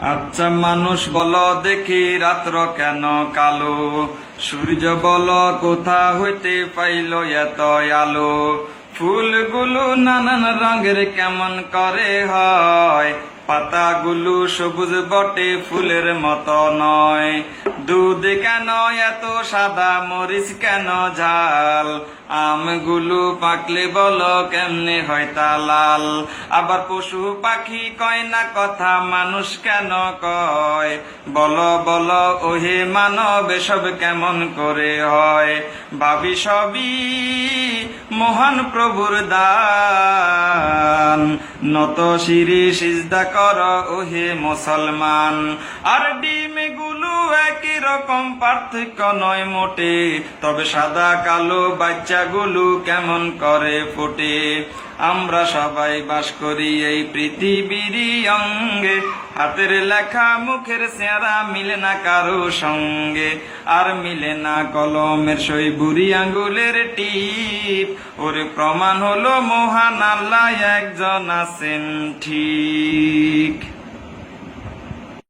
আচ্ছা মানুষ বল দেখি রাত্র কেন কালো? সূর্য বল কোথা হইতে পাইল এত আলো? ফুলগুলো নানান রঙের কেমন করে হয়। পাতাগুলো সবুজ বটে, ফুলের মতো নয়। দুধ কেন এত সাদা, মরিচ কেন ঝাল? আমগুলো পাকলে বলো কেমনে হয় তা লাল? আবার পশু পাখি কয় না কথা, মানুষ কেন কয়? বলো বলো, ওহে মানব, এসব কেমন করে হয়? ভাবি সবই মহান প্রভুর দান। নত শিরি সিজদা কর ওহে মুসলমান। আর ডিমগুলো একই রকম পার্থক্য নয় মোটে। তবে সাদা কালো বাচ্চাগুলো কেমন করে ফোটে? আমরা সবাই বাস করি এই পৃথিবীর অঙ্গে। হাতের লেখা, মুখের চেহারা মিলে না কারও সঙ্গে। আর মিলে না কলমের সই বুড়ি আঙ্গুলের টিপ। ওর প্রমাণ হলো মহান আল্লাহ, একজন আছেন ঠিক।